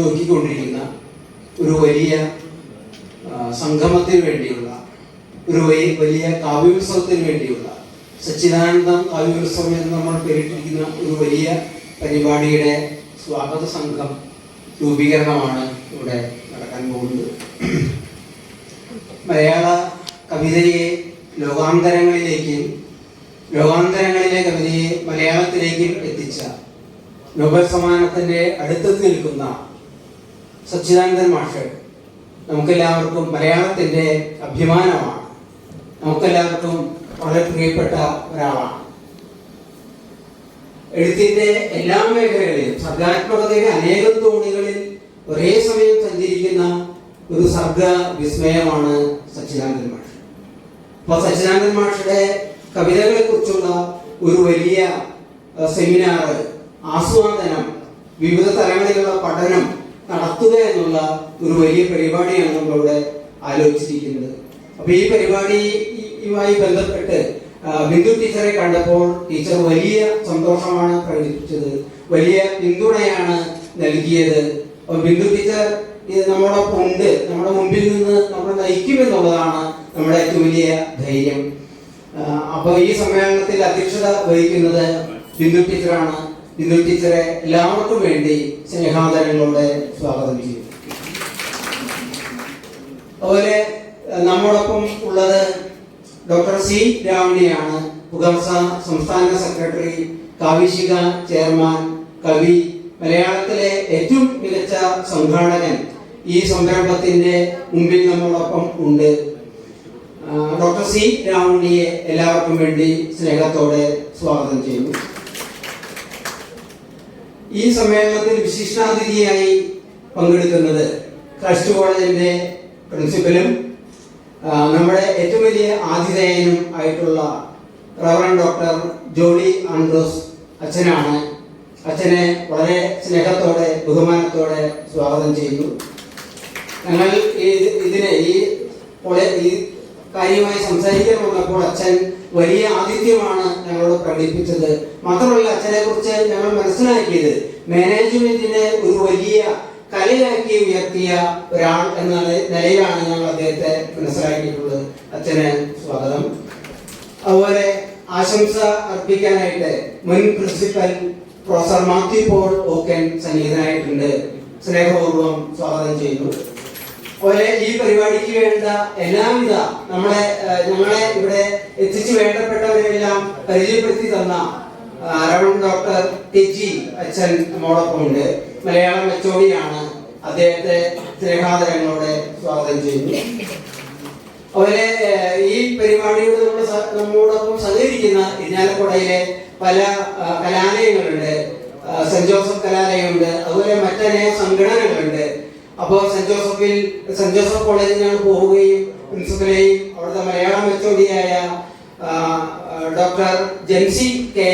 ഒരുക്കിക്കൊണ്ടിരിക്കുന്ന ഒരു വലിയ സംഗമത്തിന് വേണ്ടിയുള്ള ഒരു വലിയ കാവ്യോത്സവത്തിന് വേണ്ടിയുള്ള സച്ചിദാനന്ദം കാവ്യോത്സവം എന്ന് നമ്മൾ പേരിട്ടിരിക്കുന്ന ഒരു വലിയ പരിപാടിയുടെ സ്വാഗത സംഘം രൂപീകരണമാണ് ഇവിടെ നടക്കാൻ പോകുന്നത്. മലയാള കവിതയെ ലോകാന്തരങ്ങളിലേക്കും ലോകാന്തരങ്ങളിലെ കവിതയെ മലയാളത്തിലേക്കും എത്തിച്ച നോബൽ സമ്മാനത്തിന്റെ അടുത്തെത്തി നിൽക്കുന്ന സച്ചിദാനന്ദൻ മാഷ് നമുക്കെല്ലാവർക്കും മലയാളത്തിന്റെ അഭിമാനമാണ്. നമുക്കെല്ലാവർക്കും വളരെ പ്രിയപ്പെട്ട ഒരാളാണ്. എഴുത്തിന്റെ എല്ലാ മേഖലകളിലും സർഗാത്മകതയുടെ അനേകം തോണികളിൽ ഒരേ സമയം സഞ്ചരിക്കുന്ന ഒരു സർഗ വിസ്മയമാണ് സച്ചിദാനന്ദൻ മാഷ്. അപ്പൊ സച്ചിദാനന്ദൻ മാഷയുടെ കവിതകളെ കുറിച്ചുള്ള ഒരു വലിയ സെമിനാർ ആസ്വാദനം വിവിധ തലങ്ങളിലുള്ള പഠനം നടത്തുക എന്നുള്ള ഒരു വലിയ പരിപാടിയാണ് നമ്മളിവിടെ ആലോചിച്ചിരിക്കുന്നത്. അപ്പൊ ഈ പരിപാടിയുമായി ബന്ധപ്പെട്ട് ബിന്ദു ടീച്ചറെ കണ്ടപ്പോൾ ടീച്ചർ വലിയ സന്തോഷമാണ് പ്രകടിപ്പിച്ചത്. വലിയ പിന്തുണയാണ് നൽകിയത്. അപ്പൊ ബിന്ദു ടീച്ചർ ഇത് ഉണ്ട്. നമ്മുടെ മുമ്പിൽ നിന്ന് നമ്മളെ നയിക്കുമെന്നുള്ളതാണ് നമ്മുടെ ഏറ്റവും വലിയ ധൈര്യം. അപ്പോൾ അപ്പൊ ഈ സമ്മേളനത്തിൽ അധ്യക്ഷത വഹിക്കുന്നത് ബിന്ദു ടീച്ചറാണ്. ബിന്ദു ടീച്ചറെ എല്ലാവർക്കും വേണ്ടി സ്നേഹാദരങ്ങളോടെ സ്വാഗതം ചെയ്യും അതുപോലെ നമ്മോടൊപ്പം ഉള്ളത് ഡോക്ടർ സി രാവണിയാണ് പുകർസ സംസ്ഥാന സെക്രട്ടറി കാവിശിക ചെയർമാൻ കവി മലയാളത്തിലെ ഏറ്റവും മികച്ച സംഘാടകൻ ഈ സംരംഭത്തിന്റെ മുമ്പിൽ നമ്മോടൊപ്പം ഉണ്ട്. ഡോക്ടർ സി രാവണിയെ എല്ലാവർക്കും വേണ്ടി സ്നേഹത്തോടെ സ്വാഗതം ചെയ്യുന്നു. ഈ സമ്മേളനത്തിൽ വിശിഷ്ടാതിഥിയായി പങ്കെടുക്കുന്നത് ക്രൈസ്റ്റ് കോളേജിന്റെ പ്രിൻസിപ്പലും നമ്മുടെ ഏറ്റവും വലിയ ആതിഥേയനും ആയിട്ടുള്ള റവറൻ ഡോക്ടർ ജോളി ആൻഡ്രോസ് അച്ഛനാണ്. അച്ഛനെ വളരെ സ്നേഹത്തോടെ ബഹുമാനത്തോടെ സ്വാഗതം ചെയ്യുന്നു. ഞങ്ങൾ ഇതിനെ ഈ ഈ കാര്യമായി സംസാരിക്കാൻ വന്നപ്പോൾ അച്ഛൻ വലിയ ആതിഥ്യമാണ് ഞങ്ങളോട് പ്രകടിപ്പിച്ചത് മാത്രമല്ല അച്ഛനെ കുറിച്ച് ഞങ്ങൾ മനസ്സിലാക്കിയത് മാനേജ്മെന്റിനെ ഒരു വലിയ കലയാക്കി ഉയർത്തിയ ഒരാൾ എന്ന നിലയിലാണ് ഞങ്ങൾ അദ്ദേഹത്തെ മനസ്സിലാക്കിയിട്ടുള്ളത്. അച്ഛന് സ്വാഗതം. അതുപോലെ ആശംസ അർപ്പിക്കാനായിട്ട് മുൻ പ്രിൻസിപ്പൽ പ്രൊഫസർ മാത്യു പോൾ ഓക്കൻ സന്നിഹിതനായിട്ടുണ്ട്. സ്നേഹപൂർവം സ്വാഗതം ചെയ്യുന്നു. അതുപോലെ ഈ പരിപാടിക്ക് വേണ്ട എല്ലാവിധ നമ്മളെ ഞങ്ങളെ ഇവിടെ എത്തിച്ചു വേണ്ടപ്പെട്ടവരെല്ലാം പരിചയപ്പെടുത്തി തന്ന ആ, റവൺ ഡോക്ടർ ടെജി അച്ഛൻ നമ്മോടൊപ്പമുണ്ട്. മലയാളം മെച്ചോടിയാണ് അദ്ദേഹത്തെ സ്നേഹാദരങ്ങളോടെ സ്വാഗതം ചെയ്യുന്നു. അതുപോലെ ഈ പരിപാടിയോട് നമ്മൾ നമ്മോടൊപ്പം സഹകരിക്കുന്ന ഇരിഞ്ഞാലക്കുടയിലെ പല കലാലയങ്ങളുണ്ട്. Saint Joseph കലാലയമുണ്ട്. അതുപോലെ മറ്റനേക സംഘടനകളുണ്ട്. അപ്പോൾ സെന്റ് ജോസഫിൽ സെന്റ് ജോസഫ് കോളേജിൽ പോവുകയും പ്രിൻസിപ്പലെയും അവിടുത്തെ മലയാളം ആ, ഡോക്ടർ ജെൻസി കെ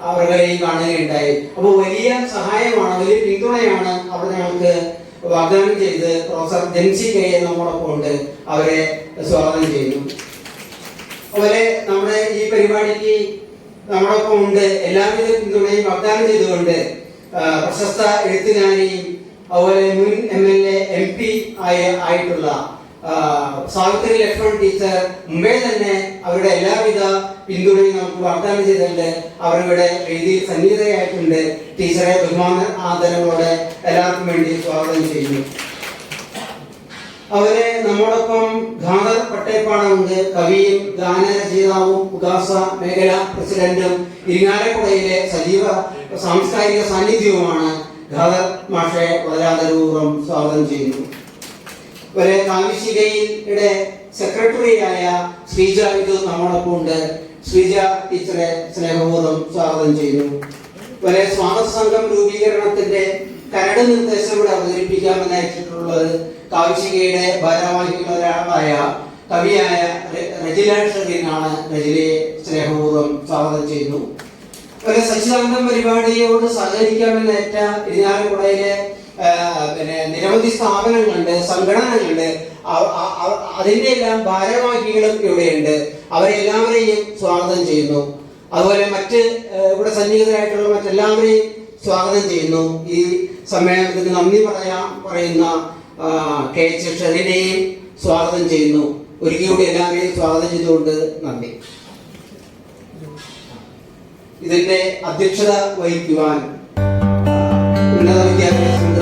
അവരുടെയും കാണുകയുണ്ടായി. അപ്പോൾ വലിയ സഹായമാണ് വലിയ പിന്തുണയാണ് അവിടെ ഞങ്ങൾക്ക് വാഗ്ദാനം ചെയ്ത് പ്രൊഫസർ ജെൻസി കെ എ നമ്മോടൊപ്പം ഉണ്ട്. അവരെ സ്വാഗതം ചെയ്യുന്നു. അതുപോലെ നമ്മുടെ ഈ പരിപാടിക്ക് നമ്മോടൊപ്പം ഉണ്ട്. എല്ലാവിധ പിന്തുണയും വാഗ്ദാനം ചെയ്തുകൊണ്ട് പ്രശസ്ത എഴുത്തുകാരിയും അതുപോലെ M L A M P ആയ ആയിട്ടുള്ള സാവിത്രി ലക്ഷ്മൺ ടീച്ചർ മുമ്പേ തന്നെ അവരുടെ എല്ലാവിധ പിന്തുണയും നമുക്ക് വാഗ്ദാനം ചെയ്തിട്ടുണ്ട്. അവരിവിടെ രീതിയിൽ സന്നിഹിതയായിട്ടുണ്ട്. ടീച്ചറെ ബഹുമാന ആദരവോടെ എല്ലാവർക്കും വേണ്ടി സ്വാഗതം ചെയ്യുന്നു. അവരെ നമ്മോടൊപ്പം ഖാദർ പട്ടേപ്പാടമുണ്ട്. കവിയും ഗാനരചയിതാവും ഉദാസ മേഖല പ്രസിഡന്റും ഇരിങ്ങാലക്കുടയിലെ സജീവ സാംസ്കാരിക സാന്നിധ്യവുമാണ് ഖാദർ മാഷെ സ്വാഗതം ചെയ്യുന്നു. ഒരു കാമിശികയിലെ സെക്രട്ടറിയായ ശ്രീജ ഇത് നമ്മോടൊപ്പം ഉണ്ട്. ശ്രീജ ടീച്ചറെ സ്നേഹപൂർവം സ്വാഗതം ചെയ്യുന്നു. ഒരു സ്വാഗത സംഘം രൂപീകരണത്തിന്റെ കരട് നിർദ്ദേശം ഇവിടെ അവതരിപ്പിക്കാമെന്ന് അയച്ചിട്ടുള്ളത് കാവിശികയുടെ ഭാരവാഹികളൊരാളായ കവിയായ ര- രജില ഷെറീനാണ് രജിലയെ സ്നേഹപൂർവം സ്വാഗതം ചെയ്യുന്നു. ഒരു സച്ചിദാനന്ദം പരിപാടിയോട് സഹകരിക്കാമെന്ന് ഏറ്റ ഇരിഞ്ഞാലക്കുടയിലെ പിന്നെ നിരവധി സ്ഥാപനങ്ങളുണ്ട് സംഘടനകളുണ്ട്. അതിന്റെ എല്ലാം ഭാരവാഹികളും ഇവിടെയുണ്ട്. അവരെ എല്ലാവരെയും സ്വാഗതം ചെയ്യുന്നു. അതുപോലെ മറ്റ് ഇവിടെ സന്നിഹിതരായിട്ടുള്ള മറ്റെല്ലാവരെയും സ്വാഗതം ചെയ്യുന്നു. ഈ സമ്മേളനത്തിന് നന്ദി പറയാ പറയുന്ന കെ എച്ച് ഷെറിനെയും സ്വാഗതം ചെയ്യുന്നു. ഒരിക്കൽ കൂടി എല്ലാവരെയും സ്വാഗതം ചെയ്തുകൊണ്ട് നന്ദി. ഇതിന്റെ അധ്യക്ഷത വഹിക്കുവാൻ ഉന്നത വിദ്യാഭ്യാസ